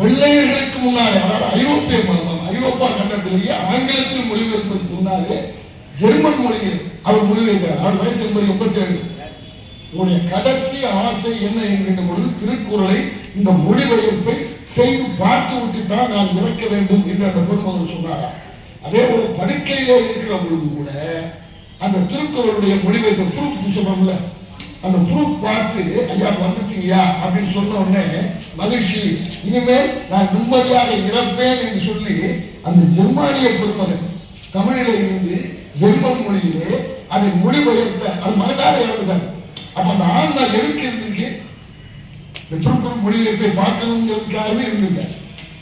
வெள்ளையர்களுக்கு முன்னாலே அதாவது ஐரோப்பிய மதம் ஐரோப்பா கண்டத்திலேயே ஆங்கிலத்தில் மொழிபெயர்ப்பதற்கு முன்னாலே ஜெர்மன் மொழியில் அவர் மொழிபெயர்த்தார். அவர் வயசு என்பது எண்பத்தி ஏழு உன்னுடைய கடைசி ஆசை என்ன என்கின்ற பொழுது திருக்குறளை இந்த மொழிபெயர்ப்பை செய்து பார்த்து விட்டு தான் நான் இறக்க வேண்டும் என்று அந்த பெருமகன் சொன்னாரா. அதே போல படுக்கையிலே இருக்கிற பொழுது கூட அந்த திருக்குறளுடைய மொழிபெயர்ப்பு ப்ரூஃப் சொல்றோம்ல அந்த ப்ரூஃப் பார்த்து ஐயா வந்துச்சுங்கய்யா அப்படின்னு சொன்ன உடனே மகிழ்ச்சி இனிமேல் நான் நிம்மதியாக இறப்பேன் என்று சொல்லி அந்த ஜெர்மானிய பெருமகன் தமிழில் இருந்து ஜெர்மன் மொழியிலே அதை மொழிபெயர்த்த அது மனதாக இறந்துட்டார் அப்ப அந்த ஆன்மா எதுக்கு இருந்திருக்கு? இந்த திருக்குறள் மொழிபெயர்ப்பை பார்க்கணுங்கிறதுக்காகவே இருந்திருக்க.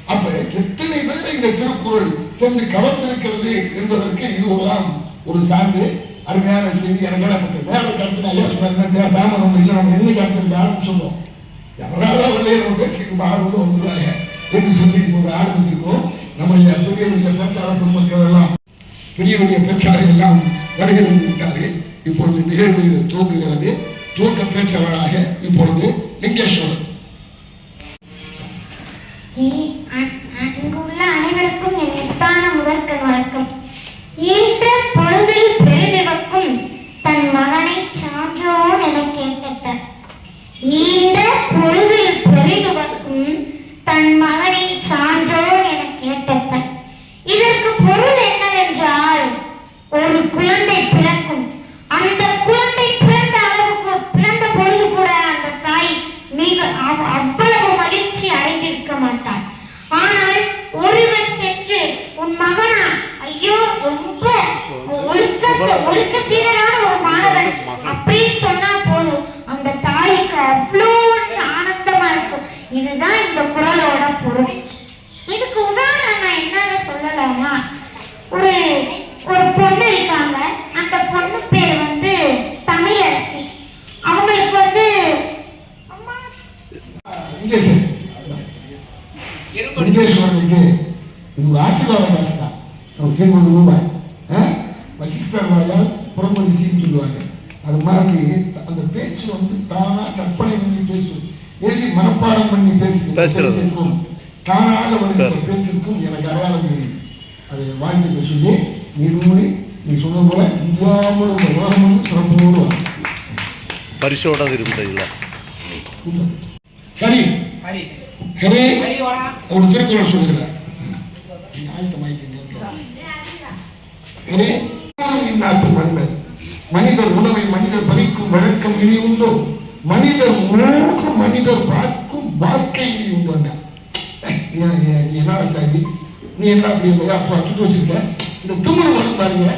அப்ப எத்தனை பேர் இந்த திருக்குறள் சென்று கவர்ந்திருக்கிறது என்பதற்கு இதுவெல்லாம் ஒரு சான்று அருமையான செய்தி. எனக்கு எனக்கு வேற கடத்தின ஐயா சொன்னார் தாமதம் இல்லை நம்ம என்ன அடுத்திருக்க ஆரம்பிச்சோம் எவராவது அவர்களே நம்ம பேசிட்டு ஆர்வம் வந்துருவாங்க. என்று சொல்லி இப்போது ஆரம்பிச்சிருக்கோம் நம்ம பெரிய பெரிய பேச்சாளர் பெருமக்கள் எல்லாம் பெரிய பெரிய பேச்சாளர்கள் எல்லாம் வருகிறது விட்டார்கள். இப்பொழுது நிகழ்வு துவங்குகிறது. துவக்க பேச்சாளராக இப்பொழுது லிங்கேஸ்வரன். இ- அனைவருக்கும் என் முதற்கண் வணக்கம். ஏற்ற பொழுதில் பெரிதிவக்கும் தன் மகனை சான்றோன் என கேட்ட ஈன்ற வசிஷ்டராஜாஸ் தான் திரும்பது ரூபாய் வசிஷ்டராஜால் புறப்பொழிசின்னு சொல்லுவாங்க அது மாதிரி அந்த பேச்சு வந்து தானாக கற்பனை பண்ணி பேசு எழுதி மனப்பாடம் பண்ணி பேசுகிறது தானாக வந்து பேச்சிருக்கும் எனக்கு அடையாளம் தெரியும் அதை வாழ்த்துக்கள் சொல்லி நீர்மூடி நீ சொன்னது போல இந்தியா முழுவதும் உலகம் சிறப்போடு பரிசோட இருக்கிறீங்களா சரி. ஹரி. ஒரு திருக்குறள் சொல்லுகிறார். ஆயத்தமாய்க்கிறேன் ஹரே மனிதர் உணவை மனிதர் பறிக்கும் வழக்கம் இனி உண்டோ? மனிதர் உணவுக்கும் மனிதர் பார்க்கும் வாழ்க்கை இனி உண்டோண்டா என்ன? சாரி நீ என்ன அப்படி அப்பா துட்டு வச்சிருக்க? இந்த தும்மல் வரும் பாருங்க.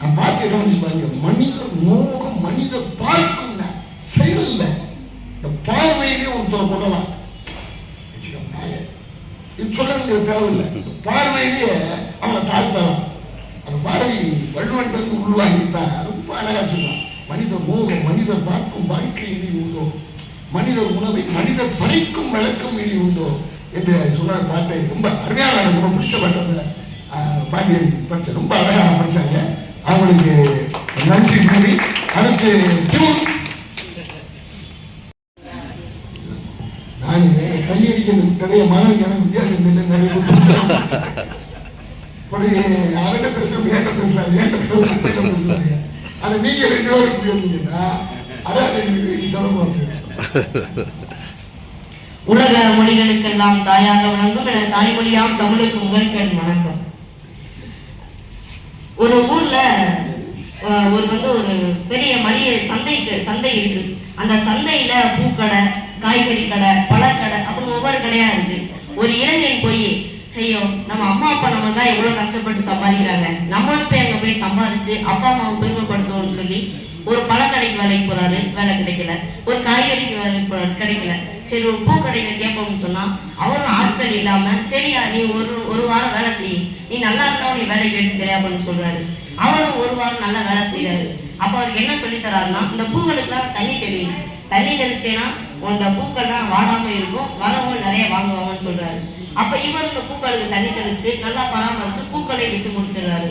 நான் பார்த்து கவனிச்சு பாருங்க. மனிதர் மோகம் மனிதர் பார்க்கும் செயல் இல்லை. இந்த பார்வையிலே ஒருத்தரை கொள்ளலாம் வச்சுக்கோ இது சொல்ல வேண்டிய தேவையில்லை பார்வையிலேயே அவனை தாழ்த்தலாம். அந்த பார்வை வள்ளுவன் வந்து ரொம்ப அழகா சொல்லுவான் மனித மோகம் மனிதர் பார்க்கும் வாழ்க்கை இனி உண்டோ? மனிதர் உணவை மனிதர் பறிக்கும் வழக்கம் இனி உண்டோ? என்று சொன்ன பாட்டை. ரொம்ப அருமையான ரொம்ப பிடிச்ச பாட்டத்தை பாண்டியன் படிச்ச ரொம்ப அழகாக படிச்சாங்க. அவங்களுக்கு நன்றி கூறி அடுத்து டியூன் நான் கையடிக்கிறது நிறைய மகனுக்கு எனக்கு பிடிச்சாங்க. ஒரு அவர்கிட்ட பேசுறோம் நீங்க ரெண்டு பேரும் அதான் உலக மொழிகளுக்கெல்லாம் தாயாக வணங்கும் என தாய்மொழியாம் தமிழுக்கு முதற்கண் வணக்கம். ஒரு ஊர்ல ஒரு வந்து ஒரு பெரிய மளிகை சந்தைக்கு சந்தை இருக்கு. அந்த சந்தையில பூக்கடை காய்கறி கடை பழக்கடை அப்புறம் ஒவ்வொரு கடையா இருக்கு. ஒரு இளைஞன் போய் ஐயோ நம்ம அம்மா அப்பா நம்ம தான் எவ்வளவு கஷ்டப்பட்டு சம்பாதிக்கிறாங்க. நம்மளும் போய் அங்க போய் சம்பாதிச்சு அப்பா அம்மாவை பெருமைப்படுத்தணும்னு சொல்லி ஒரு பழக்கடைக்கு வேலைக்கு போறாரு. வேலை கிடைக்கல. ஒரு காய்கறிக்கு வேலைக்கு போறாரு கிடைக்கல. சரி ஒரு பூக்கடையில கேட்போம்னு சொன்னா அவரும் ஆட்சல் இல்லாம சரியா நீ ஒரு ஒரு வாரம் வேலை செய். நீ நல்லா இருக்கா நீ வேலைக்கு எடுத்து அப்படின்னு சொல்றாரு. அவரும் ஒரு வாரம் நல்லா வேலை செய்யறாரு அப்ப அவருக்கு என்ன சொல்லி தராருன்னா இந்த பூக்களுக்குலாம் தண்ணி தெரியும் தண்ணி தெளிச்சேன்னா இந்த பூக்கள்லாம் வாடாம இருக்கும். வரவும் நிறைய வாங்குவாங்கன்னு சொல்றாரு. அப்ப இவர் இந்த பூக்களுக்கு தண்ணி தெளிச்சு நல்லா பராமரிச்சு பூக்களை விட்டு முடிச்சிடுறாரு.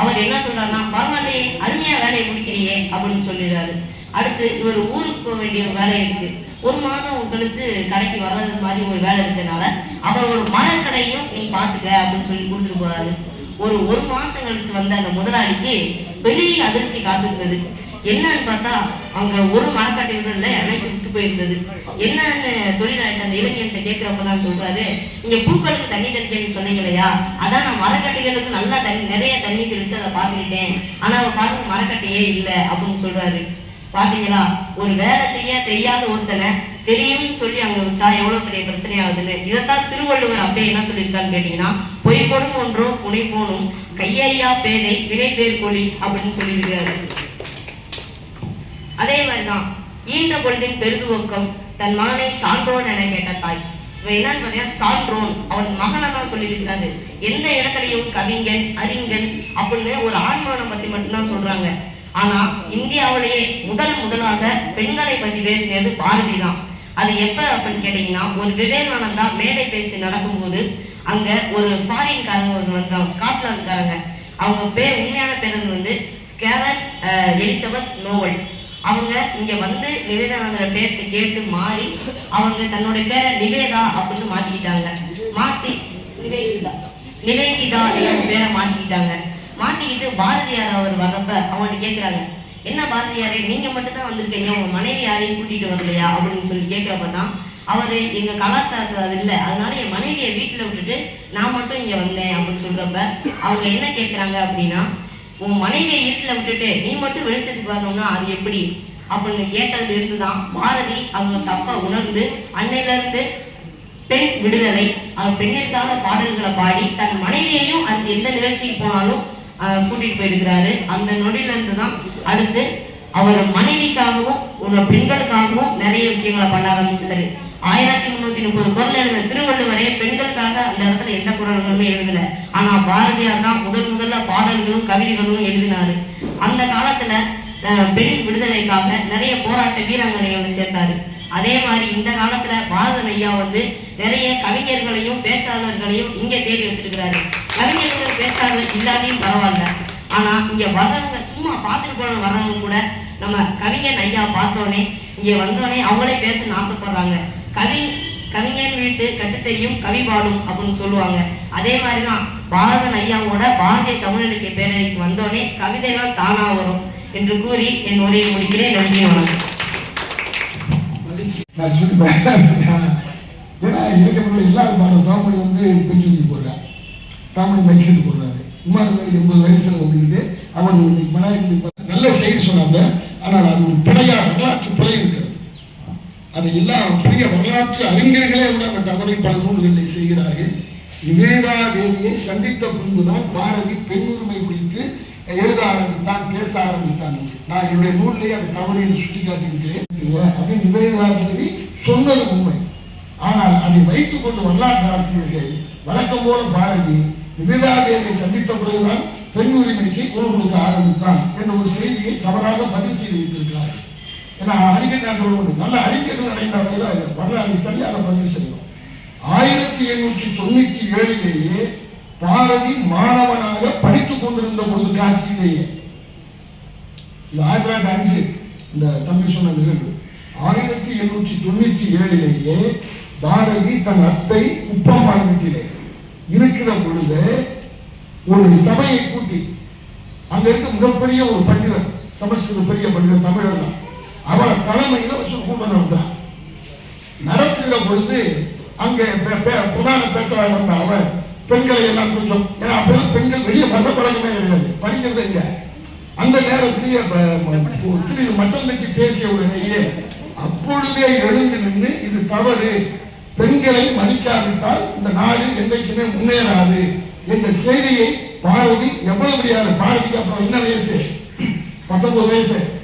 அவர் என்ன சொல்றாருன்னா பரவாயில்லையே அருமையா வேலையை முடிக்கிறியே அப்படின்னு சொல்லிடுறாரு. அடுத்து இவர் ஊருக்கு போக வேண்டிய வேலை இருக்கு. ஒரு மாதம் உங்களுக்கு கடைக்கு வர்றது மாதிரி ஒரு வேலை இருக்கிறதுனால அவர் ஒரு மரக்கடையும் நீ பார்த்துக்க அப்படின்னு சொல்லி கொடுத்துட்டு போறாரு. ஒரு ஒரு மாசம் கழிச்சு வந்த அந்த முதலாளிக்கு பெரிய அதிர்ச்சி காத்திருந்தது என்னன்னு பார்த்தா அங்க ஒரு மரக்கட்டையும் இல்லை எனக்கு விட்டு போயிருந்தது என்னன்னு தொழிலாளர் அந்த இளைஞர்கிட்ட கேட்கிறப்ப தான் சொல்றாரு இங்க பூக்களுக்கு தண்ணி தெளிச்சேன்னு சொன்னீங்க இல்லையா? அதான் நான் மரக்கட்டைகளுக்கு நல்லா தண்ணி நிறைய தண்ணி தெளிச்சு அதை பார்த்துக்கிட்டேன். ஆனா அவன் பார்க்க மரக்கட்டையே இல்லை அப்படின்னு சொல்றாரு. பாத்தீங்களா? ஒரு வேலை செய்ய தெரியாத ஒருத்தனை தெரியும்னு சொல்லி அங்க விட்டா எவ்வளவு பெரிய பிரச்சனை ஆகுதுன்னு இதைத்தான் திருவள்ளுவர் அப்படியே என்ன சொல்லியிருக்கான்னு கேட்டீங்கன்னா பொய்ப்படும் ஒன்றோ புனை போனும் கையையா பேதை வினை பேர் கொலி அப்படின்னு சொல்லியிருக்காரு. அதே மாதிரிதான் ஈன்ற பொழுதின் பெருதுவக்கம் தன் மகனை சான்றோன் என கேட்ட தாய். இவன் என்னன்னு பார்த்தீங்கன்னா சான்றோன். அவன் மகனை தான் சொல்லியிருக்காரு எந்த இடத்துலையும் கவிஞன் அறிஞன் அப்படின்னு ஒரு ஆண்மானம் பத்தி மட்டும்தான் சொல்றாங்க. ஆனா இந்தியாவிலேயே முதல் முதலாக பெண்களை பத்தி பேசினது பாரதி தான் அது எப்ப அப்படின்னு கேட்டீங்கன்னா ஒரு விவேகானந்தா மேடை பேசி நடக்கும்போது அங்க ஒரு ஃபாரின்காரங்க ஒரு வந்தாங்க ஸ்காட்லாந்துக்காரங்க. அவங்க பேர் உண்மையான பேர் வந்து ஸ்கேரன் அஹ், எலிசபெத் நோவல். அவங்க இங்க வந்து நிவேதானந்தர பேச்சை கேட்டு மாறி அவங்க தன்னுடைய பேரை நிவேதா அப்படின்னு மாத்திக்கிட்டாங்க. மாத்தி நிவேதிதா. நிவேதிதா என்ற பேரை மாத்திக்கிட்டாங்க. மாத்திக்கிட்டு பாரதியார் அவர் வர்றப்ப அவங்கள்ட்ட கேட்குறாங்க என்ன பாரதியாரே நீங்க மட்டும் தான் வந்திருக்கீங்க உங்க மனைவி யாரையும் கூட்டிட்டு வரலையா? அப்படின்னு சொல்லி கேட்கிறப்ப தான் அவரு எங்க கலாச்சாரத்துல அது இல்லை அதனால என் மனைவியை வீட்டுல விட்டுட்டு நான் மட்டும் இங்க வந்தேன் அப்படின்னு சொல்றப்ப அவங்க என்ன கேட்குறாங்க அப்படின்னா உன் மனைவியை வீட்டுல விட்டுட்டு நீ மட்டும் வெளிச்சத்துக்கு வரணும்னா அது எப்படி? அப்படின்னு கேட்டதுல இருந்து தான் பாரதி அவங்க தப்பா உணர்ந்து அன்னையில இருந்து பெண் விடுதலை அவர் பெண்ணிற்காக பாடல்களை பாடி தன் மனைவியையும் அந்த எந்த நிகழ்ச்சிக்கு போனாலும் கூட்டிட்டு போயிருக்கிறாரு. அந்த நொடியிலிருந்து தான் அடுத்து அவர் மனைவிக்காகவும் உள்ள பெண்களுக்காகவும் நிறைய விஷயங்களை பண்ண ஆரம்பிச்சிட்டாரு. ஆயிரத்தி முன்னூத்தி முப்பது குரல் எழுதின திருவள்ளுவரே பெண்களுக்காக அந்த இடத்துல எந்த குரல்களுமே எழுதல. ஆனா பாரதியார் தான் முதல் முதல்ல பாடல்களும் கவிதைகளும் எழுதினாரு. அந்த காலத்துல பெண் விடுதலைக்காக நிறைய போராட்ட வீராங்கனைகளை சேர்த்தாரு. அதே மாதிரி இந்த காலத்துல பாரதன் ஐயா வந்து நிறைய கவிஞர்களையும் பேச்சாளர்களையும் இங்க தேடி வச்சிருக்கிறாரு. கவிஞர்கள் பேச்சாளர் இல்லாதையும் பரவாயில்ல. ஆனா இங்க வர்றவங்க சும்மா பார்த்துட்டு போன வர்றவங்க கூட நம்ம கவிஞர் ஐயா பார்த்தோன்னே இங்க வந்தோடனே அவங்களே பேசணும்னு ஆசைப்படுறாங்க. கவி கவிஞர் வீட்டு கட்டுத்தெரியும் கவி பாடும் அப்படின்னு சொல்லுவாங்க. அதே மாதிரிதான் பாரதன் ஐயாவோட பாரதிய தமிழ் இலக்கிய பேரவைக்கு வந்தோடனே கவிதைகள் தானா வரும் என்று கூறி என் உரையை முடிக்கிறேன். நன்றி வணக்கம். நான் சொல்லிப்பேன் எல்லாரும் வந்து பெண் போடுறாரு போடுறான் தாமணி போடுறாரு. இம்மானுவேல் எண்பது வயசுல வந்துக்கிட்டு அவன் இன்னைக்கு நல்ல செய்தி சொன்னாங்க. ஆனால் அது ஒரு பிழையா வரலாற்று பிழை அதை எல்லாம் பெரிய வரலாற்று அறிஞர்களே கூட அந்த தவறை பல நூல்களை செய்கிறார்கள். விவேகா தேவியை சந்தித்த பின்புதான் பாரதி பெண் உரிமை குறித்து எழுத ஆரம்பித்தான் பேச ஆரம்பித்தான். நான் என்னுடைய நூலிலே அந்த தவறை சுட்டி காட்டியிருக்கிறேன் அப்படின்னு விவேகா தேவி சொன்னது உண்மை. ஆனால் அதை வைத்துக் கொண்டு வரலாற்று ஆசிரியர்கள் வழக்கம் போல பாரதி விவேகா தேவியை சந்தித்த பிறகுதான் பெண் உரிமைக்கு குரல் கொடுக்க ஆரம்பித்தான் என்ற ஒரு செய்தியை தவறாக பதிவு செய்து வைத்திருக்கிறார்கள். ஏன்னா அறிக்கை நாட்கள் சொல்ல நல்ல அறிஞர்கள் அடைந்தால் கூட வரலாறு சரியாக பதிவு செய்யும் ஆயிரத்தி எண்ணூற்றி தொண்ணூற்றி ஏழிலேயே பாரதி மாணவனாக படித்துக் கொண்டிருந்த பொழுது காசியிலேயே. இது ஆயிரத்தி தொள்ளாயிரத்தி அஞ்சு. இந்த தம்பி சொன்ன நிகழ்வு. ஆயிரத்தி எண்ணூற்றி தொண்ணூற்றி ஏழிலேயே பாரதி தன் அத்தை உப்பம்மா வீட்டிலே இருக்கிற பொழுது ஒரு சபையை கூட்டி அங்க இருக்க மிகப்பெரிய ஒரு பண்டிதர் சமஸ்கிருத பெரிய பண்டிதர் தமிழர் தான். அவன் தலைமையில வச்சு கூட்டம் நடத்துறான் நடத்துகிற பொழுது அங்கே பே- பிரதான பேச்சாளர் வந்த அவன் பெண்களை எல்லாம் கொஞ்சம் ஏன்னா அப்பெல்லாம் பெண்கள் வெளியே வர்ற பழக்கமே கிடையாது. படிக்கிறது இல்லை அந்த நேரத்திலேயே ப- சிறிது மட்டம் பேசிய உடனேயே அப்பொழுதே எழுந்து நின்று இது தவறு. பெண்களை மதிக்காவிட்டால் இந்த நாடு என்றைக்குமே முன்னேறாது என்ற செய்தியை பாரதி எவ்வளவு முடியாது பாரதிக்கு அப்புறம் என்ன வயசு? பத்தொன்பது வயசு.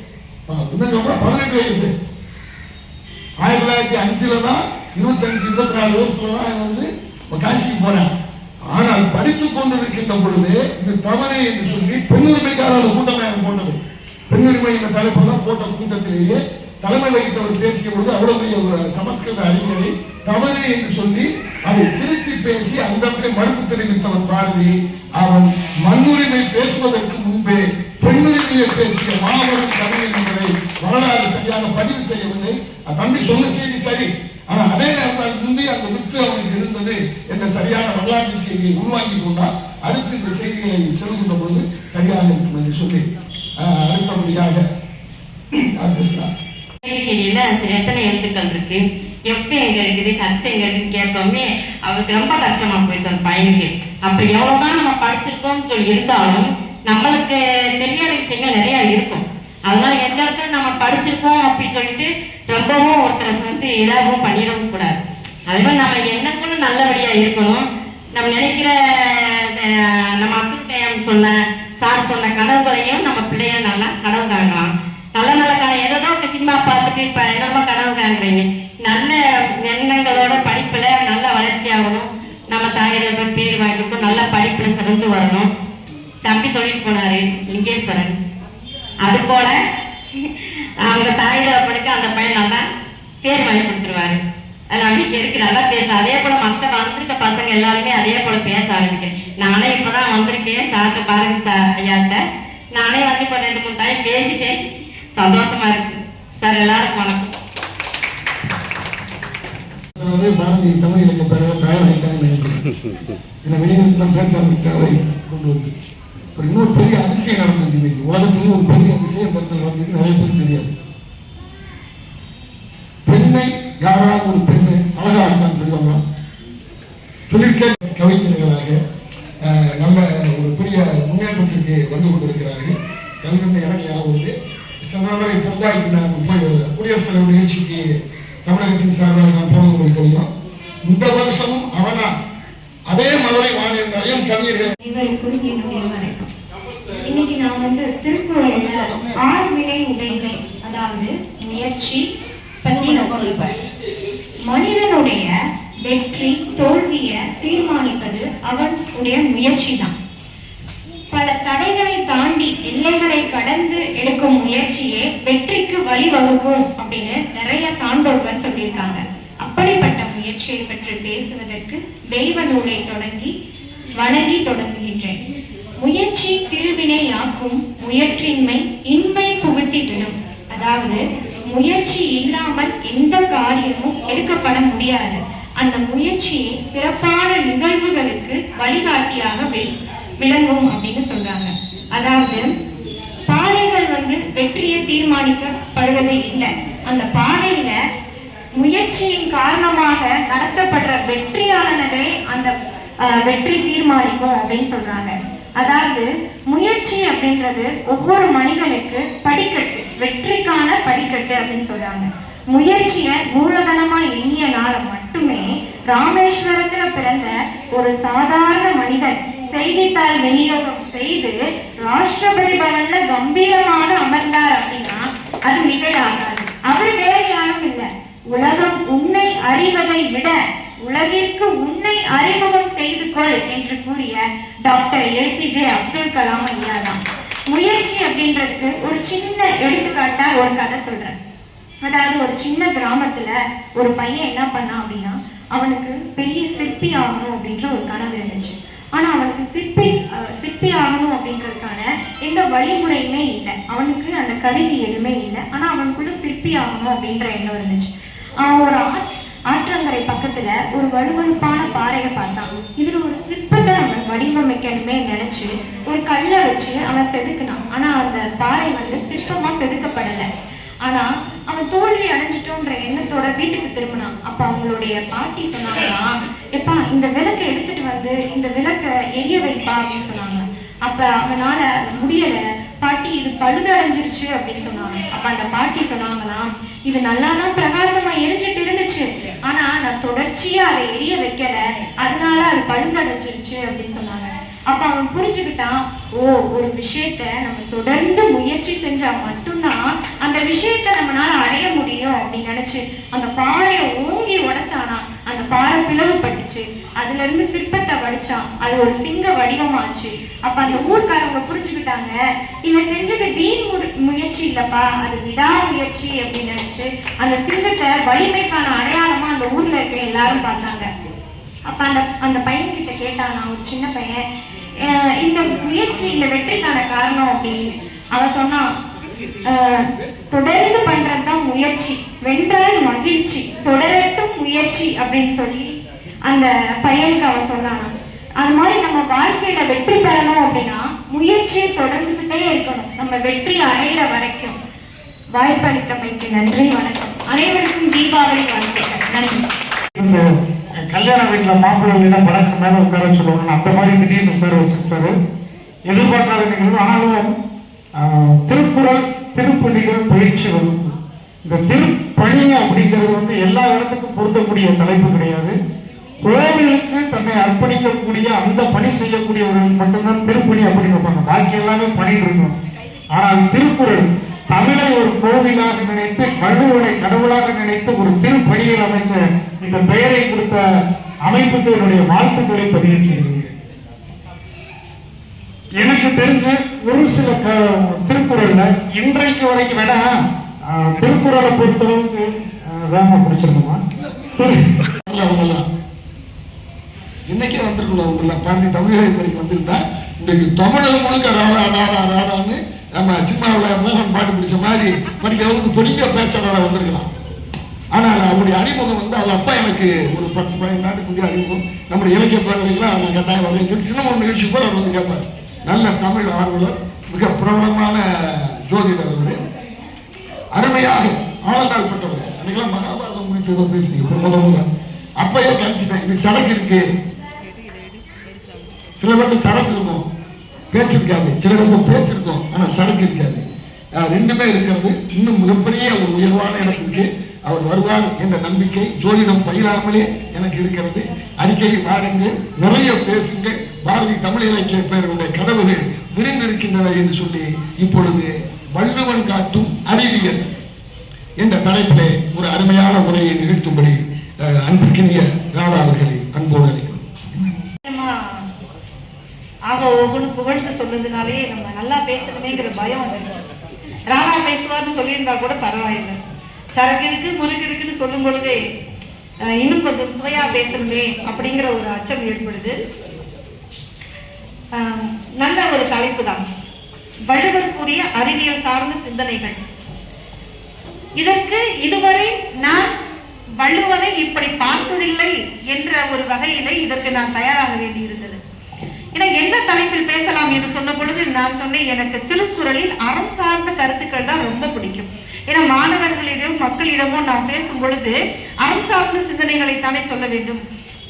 ஆ, பதினெட்டு வயசு. ஆயிரத்தி தொள்ளாயிரத்தி அஞ்சுல தான் இருபத்தஞ்சு இருபத்தி நாலு வயசுல தான் வந்து காசிக்கு போறான். ஆனால் படித்துக் கொண்டிருக்கின்ற பொழுது இது தவறு என்று சொல்லி பெண்ணுரிமைக்காரர்கள் கூட்டமே போட்டது. பெண்ணுரிமை என்ற தலைப்பு தான் போட்ட கூட்டத்திலேயே தலைமை வகித்தவர் பேசிய பொழுது அவ்வளவு பெரிய ஒரு சமஸ்கிருத அறிஞரை தவறு என்று சொல்லி அதை திருத்தி பேசி அந்த மறுப்பு தெரிவித்தவன் பாரதி. அவன் மண்ணுரிமை பேசுவதற்கு முன்பே பெண்ணுரிமையை பேசிய மாபெரும் கவிஞர் என்பதை வரலாறு சரியாக பதிவு செய்யவில்லை. அது தம்பி சொன்ன செய்தி சரி. ஆனால் அதே நேரத்தில் இருந்து அந்த வித்து அவனுக்கு இருந்தது என்ற சரியான வரலாற்று செய்தியை உருவாக்கி கொண்டால் அடுத்து இந்த செய்திகளை சொல்லுகின்ற போது சரியாக இருக்கும் என்று சொல்லி அடுத்தபடியாக பேசுகிறார் செய்தியில சரி எத்தனை எழுத்துக்கள் இருக்கு? எப்ப எங்க இருக்குது? கச்சு எங்க இருக்குன்னு கேட்போமே அவருக்கு ரொம்ப கஷ்டமா போயிடுச்சு அந்த பையனுக்கு அப்ப எவ்வளவுதான் நம்ம படிச்சிருக்கோம்னு சொல்லி இருந்தாலும் நம்மளுக்கு தெரியாத விஷயங்கள் நிறையா இருக்கும். அதனால எந்த இடத்துல நம்ம படிச்சிருக்கோம் அப்படின்னு சொல்லிட்டு ரொம்பவும் ஒருத்தருக்கு வந்து இதாகவும் பண்ணிடவும் கூடாது. அதே மாதிரி நம்ம எண்ணங்களும் நல்லபடியாக இருக்கணும். நம்ம நினைக்கிற நம்ம அப்துல் சொன்ன சார் சொன்ன கனவுகளையும் நம்ம பிள்ளைய நல்லா கனவு காணலாம். நல்ல நல்ல கனவு ஏதோ ஒரு சினிமா பார்த்துட்டு இப்போ என்னமோ கனவு காண்றீங்க. நல்ல எண்ணங்களோட படிப்பில் நல்ல வளர்ச்சி ஆகணும். நம்ம தாயிடம் பேர் வாங்கிட்டு நல்ல படிப்பில் சிறந்து வரணும். தம்பி சொல்லிட்டு போனாரு லிங்கேஸ்வரன். அது போல அவங்க தாய் தகப்பனுக்கு அந்த பையன் நல்லா பேர் வாங்கி கொடுத்துருவாரு. நம்பிக்கை இருக்கு நல்லா பேச. அதே போல மற்ற வந்திருக்க பசங்க எல்லாருமே அதே போல பேச ஆரம்பிக்கிறேன். நானே இப்பதான் வந்திருக்கேன். சார்ட்ட பாருங்க சார் ஐயாட்ட. நானே வந்து இப்போ ரெண்டு மூணு டைம் பேசிட்டேன். சந்தோஷமா இருக்கு. சார் எல்லாருக்கும் வணக்கம். பாரதி தமிழ் இலக்கிய பேரவை தயாராகிட்டாங்கன்னு நினைக்கிறேன். ஏன்னா வெளியிலிருந்து பேச ஆரம்பித்தாரை கொண்டு வந்து. ஒரு இன்னொரு பெரிய அதிசயம் நடந்தது இன்னைக்கு. உலகத்திலேயே ஒரு பெரிய அதிசயம் நடந்தது நிறைய பேர் தெரியாது. பெண்ணை யாராவது ஒரு பெண்ணை அழகா இருக்கான்னு சொல்லுவாங்க தொழிற்கை கவிஞர்களாக நல்ல ஒரு பெரிய முன்னேற்றத்திற்கு வந்து கொண்டிருக்கிறார்கள். கல்வி எனக்கு ஞாபகம் வருது சனாதனை பொம்பாய்க்கு நான் போய் குடியரசுத் தலைவர் நிகழ்ச்சிக்கு தமிழகத்தின் சார்பாக நான் போனது உங்களுக்கு தெரியும். இந்த வருஷமும் அவனா அதே மதுரை மாநிலங்களையும் கவிஞர்கள் இன்னைக்கு நான் வந்து திருக்குறள்ல ஆறு வினை அதாவது முயற்சி பத்தி நான் மனிதனுடைய வெற்றி தோல்வியை தீர்மானிப்பது அவனுடைய முயற்சி தான் பல தடைகளை தாண்டி எல்லைகளை கடந்து எடுக்கும் முயற்சியே வெற்றிக்கு வழிவகுக்கும் அப்படின்னு நிறைய சான்றோர்கள் சொல்லியிருக்காங்க. அப்படிப்பட்ட முயற்சியை பற்றி பேசுவதற்கு தெய்வ நூலை தொடங்கி வணங்கி தொடங்குகின்றேன். முயற்சி திருவினையாக்கும் முயற்சின்மை இன்மை புகுத்தி விடும். அதாவது முயற்சி இல்லாமல் எந்த காரியமும் எடுக்கப்பட முடியாது. அந்த முயற்சியை சிறப்பான நிகழ்வுகளுக்கு வழிகாட்டியாக வி- விளங்கும் அப்படின்னு சொல்றாங்க. அதாவது பாதைகள் வந்து வெற்றியை தீர்மானிக்கப்படுவதே இல்லை. அந்த பாதை முயற்சியின் காரணமாக நடத்தப்படுற வெற்றியாளனவே அந்த அஹ், வெற்றி தீர்மானிக்கும் அப்படின்னு சொல்றாங்க. அதாவது முயற்சி அப்படின்றது ஒவ்வொரு மனிதனுக்கு படிக்கட்டு வெற்றிக்கான படிக்கட்டு அப்படின்னு சொல்றாங்க. முயற்சியை மூலதனமா எண்ணியனால மட்டுமே ராமேஸ்வரத்துல பிறந்த ஒரு சாதாரண மனிதன் செய்தித்தாள் விநியோகம் செய்து ராஷ்டிரபதி பவன்ல கம்பீரமாக அமர்ந்தார் அப்படின்னா அது நிகழாகாது. அவர் வேறு யாரும் இல்லை. உலகம் உன்னை அறிவதை விட உலகிற்கு உன்னை அறிமுகம் செய்து கொள் என்று கூறிய டாக்டர் ஏபிஜே அப்துல் கலாம் ஐயா தான் முயற்சி அப்படின்றதுக்கு ஒரு சின்ன எடுத்துக்காட்டா ஒரு கதை சொல்றேன். அதாவது ஒரு சின்ன கிராமத்துல ஒரு பையன் என்ன பண்ணான் அப்படின்னா அவனுக்கு பெரிய சிற்பி ஆகணும் அப்படின்ற ஒரு கனவு இருந்துச்சு. ஆனா அவனுக்கு சிற்பி சிற்பி ஆகணும் அப்படின்றதுக்கான எந்த வழிமுறையுமே இல்லை. அவனுக்கு அந்த கருவி எதுவுமே இல்லை. ஆனா அவனுக்குள்ள சிற்பி ஆகணும் அப்படின்ற எண்ணம் இருந்துச்சு. ஒரு ஆற்- ஆற்றங்கரை பக்கத்துல ஒரு வலுவழுப்பான பாறையை பார்த்தான் இதுல ஒரு சிற்பத்தை அவன் வடிவமைக்கணுமே நினைச்சு ஒரு கல்லை வச்சு அவன் செதுக்கினான். ஆனா அந்த பாறை வந்து சிற்பமா செதுக்கப்படலை. ஆனா அவன் தோல்வி அடைஞ்சிட்டோன்ற எண்ணத்தோட வீட்டுக்கு திரும்பினான். அப்ப அவங்களுடைய பாட்டி சொன்னாங்களா எப்பா இந்த விளக்கை எடுத்துட்டு வந்து இந்த விளக்கை எரிய வைப்பா அப்படின்னு சொன்னாங்க. அப்ப அவனால முடியலை. பாட்டி இது பழுது அடைஞ்சிருச்சு அப்படின்னு சொன்னாங்க. அப்ப அந்த பாட்டி சொன்னாங்களாம் இது நல்லாதான் பிரகாசமா எரிஞ்சிட்டு இருந்துச்சு. ஆனா நான் தொடர்ச்சியா அதை எரிய வைக்கல. அதனால அது பழுது அடைஞ்சிருச்சு அப்படின்னு சொன்னாங்க. அப்ப அவன் புரிஞ்சுக்கிட்டான் ஓ ஒரு விஷயத்த நம்ம தொடர்ந்து முயற்சி செஞ்சா மட்டும்தான் அந்த விஷயத்த நம்மளால அடைய முடியும் அப்படின்னு நினைச்சு அந்த பாறையை ஓங்கி உடைச்சானா அந்த பாறை பிளவுபட்டுச்சு அதுல இருந்து சிற்பத்தை வடிச்சான். அது ஒரு சிங்க வடிவமாச்சு. அப்ப அந்த ஊர்க்காரவங்க புரிஞ்சுக்கிட்டாங்க இவன் செஞ்சது வீண் மு- முயற்சி இல்லப்பா. அது விடாமுயற்சி அப்படின்னு நினைச்சு அந்த சிங்கத்தை வலிமைக்கான அடையாளமா அந்த ஊர்ல இருக்க எல்லாரும் பார்த்தாங்க. அப்ப அந்த அந்த பையன் கிட்ட கேட்டான் ஒரு சின்ன பையன். இந்த முயற்சி இந்த வெற்றிக்கான காரணம் அப்படின்னு. அவன் சொன்னான் தொடர்ந்து பண்றதுதான் முயற்சி. வென்றால் மகிழ்ச்சி. தொடரட்டும் முயற்சி அப்படின்னு சொல்லி அந்த பையனுக்கு அவன் சொன்னான். அது மாதிரி நம்ம வாழ்க்கையில வெற்றி பெறணும் அப்படின்னா முயற்சியை தொடர்ந்துகிட்டே இருக்கணும். நம்ம வெற்றி அடையிற வரைக்கும். வாய்ப்பளித்தமைக்கு நன்றி வணக்கம். அனைவருக்கும் தீபாவளி வாழ்த்துக்கள். நன்றி. கல்யாண வீட்டில் மாப்பிள்ளைகளிடம் வடக்கு மேலே உட்கார சொல்லுவாங்க அந்த மாதிரி திடீர்னு உட்கார வச்சிருக்காரு எதிர்பார்க்காத நிகழ்வு. ஆனாலும் திருப்பணிகள் பயிற்சி வகுப்பு இந்த திருப்பணி அப்படிங்கிறது வந்து எல்லா இடத்துக்கும் பொருத்தக்கூடிய தலைப்பு கிடையாது. கோவிலுக்கு தன்னை அர்ப்பணிக்கக்கூடிய அந்த பணி செய்யக்கூடியவர்கள் மட்டும்தான் திருப்பணி அப்படின்னு வைப்பாங்க. பாக்கி எல்லாமே பண்ணிட்டு இருக்கோம். ஆனால் திருக்குறள் தமிழை ஒரு கோவிலாக நினைத்து வள்ளுவரை கடவுளாக நினைத்து ஒரு திருப்பணியில் அமைச்ச இந்த பெயரை கொடுத்த அமைப்புக்கு என்னுடைய வாழ்த்துக்களை பதிவு செய்கிறேன். எனக்கு தெரிஞ்சு ஒரு சில திருக்குறள்ல இன்றைக்கு வரைக்கும் வேணா ஆஹ், திருக்குறளை பொறுத்தளவுக்கு ஆஹ், வேகமா பிடிச்சிருந்தோமா அவங்கெல்லாம். இன்னைக்கே வந்திருக்கணும் அவங்கெல்லாம். பாண்டி தமிழக வந்திருந்தா இன்னைக்கு தமிழகம் முழுக்க ராடா ராடா ராடான்னு நம்ம சின்னாவில் மோகன் பாட்டு பிடிச்ச மாதிரி படிக்கிற அளவுக்கு பெரிய பேச்சாளராக வந்திருக்கலாம். ஆனால் அவருடைய அறிமுகம் வந்து அவங்க அப்பா எனக்கு ஒரு பத்து பதினஞ்சு நாட்டுக்கு அறிமுகம். நம்முடைய இலக்கிய பேரவைகளாம் அவங்க கட்டாயம் வரவேற்கும் சின்ன ஒரு நிகழ்ச்சி கூட அவர் வந்து கேட்பார். நல்ல தமிழ் ஆர்வலர் மிக பிரபலமான ஜோதிடர் அவர் அருமையாக ஆழந்தால் பட்டவர் அன்னைக்கெல்லாம் மகாபாரதம் குறித்து ஏதோ பேசுனீங்க இப்ப முதல் முதல்ல அப்பயே கணிச்சிட்டேன்? இது சரக்கு இருக்கு. சில பேருக்கு சடங்கு இருக்கும். பேச்சிருக்காது சில பேருக்கு பேச்சு ஆனால் சடங்கு இருக்காது. ரெண்டுமே இருக்கிறது. இன்னும் மிகப்பெரிய ஒரு உயர்வான இடத்துக்கு அவர் வருவார் என்ற நம்பிக்கை ஜோதிடம் பயிராமலே எனக்கு இருக்கிறது. அடிக்கடி வாருங்கள் நிறைய பேசுங்கள். பாரதி தமிழ் இலக்கிய பெயர்களுடைய கதவுகள் விரிந்திருக்கின்றன என்று சொல்லி இப்பொழுது வள்ளுவன் காட்டும் அறிவியல் என்ற தலைப்பிலே ஒரு அருமையான உரையை நிகழ்த்தும்படி அஹ், அன்பிற்கினிய ராடா அவர்களை அன்போடு அழைக்கிறோம். ஆக ஒவ்வொன்று புகழ்ந்து சொல்றதுனாலே நம்ம நல்லா பேசணுமேங்கிற பயம் வந்துடும் ராணா பேசுவார்னு சொல்லியிருந்தா கூட பரவாயில்லை. சரக்கு இருக்கு முறுக்கு இருக்குன்னு சொல்லும் பொழுது இன்னும் கொஞ்சம் சுவையாக பேசணுமே அப்படிங்கிற ஒரு அச்சம் ஏற்படுது. நல்ல ஒரு தலைப்பு தான் வள்ளுவர் கூறிய அறிவியல் சார்ந்த சிந்தனைகள். இதற்கு இதுவரை நான் வள்ளுவனை இப்படி பார்த்ததில்லை என்ற ஒரு வகையிலே இதற்கு நான் தயாராக வேண்டியிருந்தது. ஏன்னா என்ன தலைப்பில் பேசலாம் என்று சொன்ன பொழுது நான் சொன்னேன் எனக்கு திருக்குறளில் அறம் சார்ந்த கருத்துக்கள் தான் ரொம்ப பிடிக்கும். ஏன்னா மாணவர்களிடம் மக்களிடமும் நான் பேசும் பொழுது அறம் சார்ந்த சிந்தனைகளை தானே சொல்ல வேண்டும்.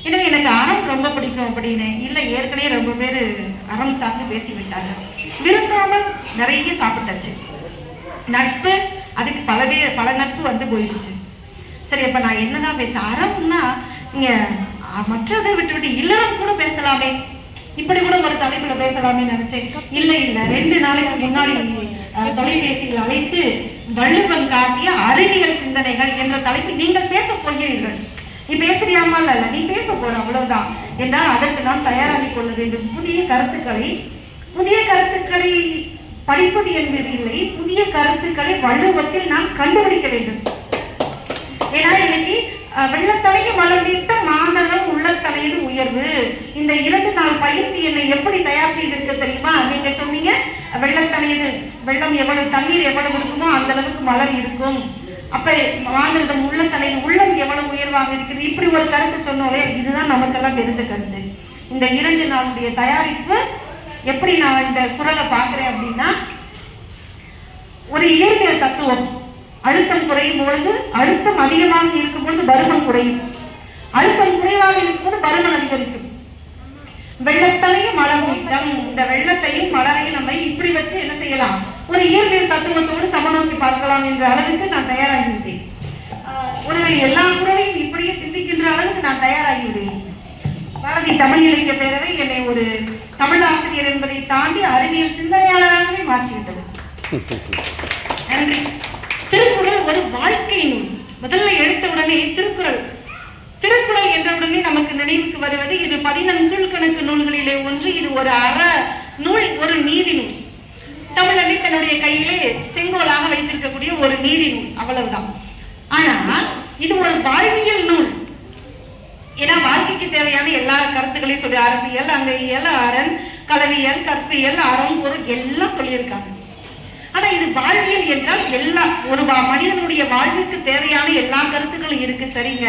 எனவே எனக்கு அறம் ரொம்ப பிடிக்கும் அப்படின்னு இல்லை ஏற்கனவே ரொம்ப பேர் அறம் சார்ந்து பேசி விட்டாங்க விரும்பாமல் நிறைய சாப்பிட்டாச்சு. நட்பு அதுக்கு பல பேர் பல நட்பு வந்து போயிடுச்சு. சரி அப்போ நான் என்னதான் பேச அறம்னா இங்கே மற்றதை விட்டு விட்டு இல்லறம் கூட பேசலாமே. இப்படி கூட ஒரு தலைப்புல பேசலாமே நினைச்சேன். இல்ல இல்ல ரெண்டு நாளைக்கு முன்னாடி தொலைபேசியில் அழைத்து வள்ளுவன் காட்டிய அறிவியல் சிந்தனைகள் என்ற தலைப்பில் நீங்கள் பேச போகிறீர்கள். நீ பேசுறியாமா இல்ல நீ பேச போற அவ்வளவுதான். என்றால் அதற்கு நாம் தயாராகி கொள்ள வேண்டும். புதிய கருத்துக்களை புதிய கருத்துக்களை படிப்பது என்பது இல்லை. புதிய கருத்துக்களை வள்ளுவத்தில் நாம் கண்டுபிடிக்க வேண்டும். ஏன்னா இன்னைக்கு வெள்ளத்தலையை மலர்ந்திட்ட மாணவம் உள்ளத்தலையில் உயர்வு. இந்த இரண்டு நாள் பயிற்சி என்னை எப்படி தயார் செய்திருக்கு தெரியுமா? நீங்க சொன்னீங்க வெள்ளத்தலையில் வெள்ளம் எவ்வளவு தண்ணீர் எவ்வளவு இருக்குமோ அந்த அளவுக்கு மலர் இருக்கும். அப்ப மாநிலம் உள்ளத்தலையில் உள்ளம் எவ்வளவு உயர்வாக இருக்குது? இப்படி ஒரு கருத்து சொன்னோலே இதுதான் நமக்கெல்லாம் தெரிந்த கருத்து. இந்த இரண்டு நாளுடைய தயாரிப்பு எப்படி நான் இந்த குரலை பார்க்குறேன் அப்படின்னா ஒரு இயற்பியல் தத்துவம். அழுத்தம் குறையும் பொழுது அழுத்தம் அதிகமாக இருக்கும் பொழுது பருமன் குறையும். அழுத்தம் குறைவாக இருக்கும்போது பருமன் அதிகரிக்கும். வெள்ளத்தலையும் மலர்மீட்டம் இந்த வெள்ளத்தையும் மலரையும் நம்ம இப்படி வச்சு என்ன செய்யலாம்? ஒரு இயற்பியல் தத்துவத்தோடு சமநோக்கி பார்க்கலாம் என்ற அளவுக்கு நான் தயாராகிவிட்டேன். ஆஹ் ஒருவேளை எல்லா குரலையும் இப்படியே சிந்திக்கின்ற அளவுக்கு நான் தயாராகிவிடுவேன் பாரதி தமிழ் இலக்கிய பேரவை என்னை ஒரு தமிழ் ஆசிரியர் என்பதை தாண்டி அறிவியல் சிந்தனையாளராகவே மாற்றிவிட்டது. நன்றி. திருக்குறள் ஒரு வாழ்க்கை நூல். முதல்ல எடுத்த உடனே திருக்குறள். திருக்குறள் என்ற உடனே நமக்கு நினைவுக்கு வருவது இது பதினெண்கள் கணக்கு நூல்களிலே ஒன்று இது ஒரு அற நூல் ஒரு நீதி நூல். தமிழனை தன்னுடைய கையிலே செங்கோலாக வைத்திருக்கக்கூடிய ஒரு நீதி நூல் அவ்வளவுதான். ஆனா இது ஒரு வாழ்வியல் நூல். ஏன்னா வாழ்க்கைக்கு தேவையான எல்லா கருத்துக்களையும் சொல்லி அரசியல் அங்கையியல் அரண் கலவியல் கற்பியல் அறம் பொருள் எல்லாம் சொல்லியிருக்காங்க. ஆனா இது வாழ்வியல் என்றால் எல்லா ஒரு மனிதனுடைய வாழ்வுக்கு தேவையான எல்லா கருத்துக்களும் இருக்கு சரிங்க.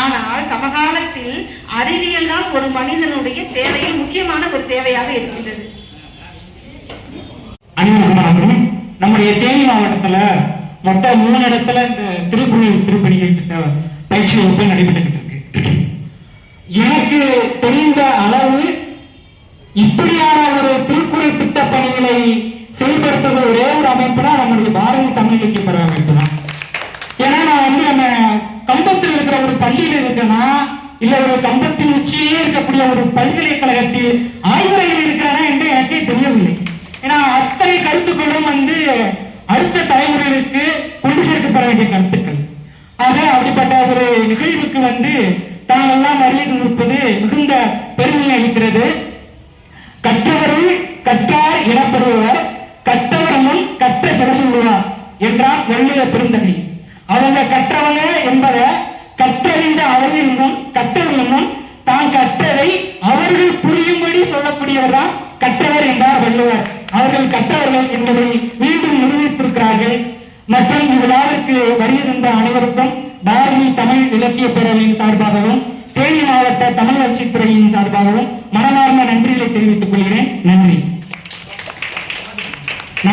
ஆனால் சமகாலத்தில் அறிவியல் தான் ஒரு மனிதனுடைய தேவையில் முக்கியமான ஒரு தேவையாக இருக்கின்றது. நம்முடைய தேனி மாவட்டத்துல மொத்தம் மூணு இடத்துல இந்த திருக்குறள் திருப்பணிகள் பயிற்சி வகுப்பு நடைபெற்றுக்கிட்டு இருக்கு. எனக்கு தெரிந்த அளவு இப்படியான ஒரு திருக்குறள் திட்ட பணிகளை செயல்படுத்துவது ஒரே ஒரு அமைப்புனா நம்மளுடைய பாரதிய தமிழ் இலக்கிய பெற அமைப்பு தான் ஏன்னா நான் வந்து நம்ம கம்பத்தில் இருக்கிற ஒரு பள்ளியில இருக்கேன்னா இல்ல ஒரு கம்பத்தின் உச்சியிலே இருக்கக்கூடிய ஒரு பல்கலைக்கழகத்தில் ஆய்வறையில் இருக்கிறானா என்று எனக்கே தெரியவில்லை. ஏன்னா அத்தனை கருத்துக்களும் வந்து அடுத்த தலைமுறைகளுக்கு கொண்டு சேர்க்கப்பட வேண்டிய கருத்துக்கள். ஆக அப்படிப்பட்ட ஒரு நிகழ்வுக்கு வந்து தாங்கெல்லாம் வருகை நிற்பது மிகுந்த பெருமை அளிக்கிறது. கற்றவர்கள் பெருந்தகை அவங்க கற்றவங்க என்பதை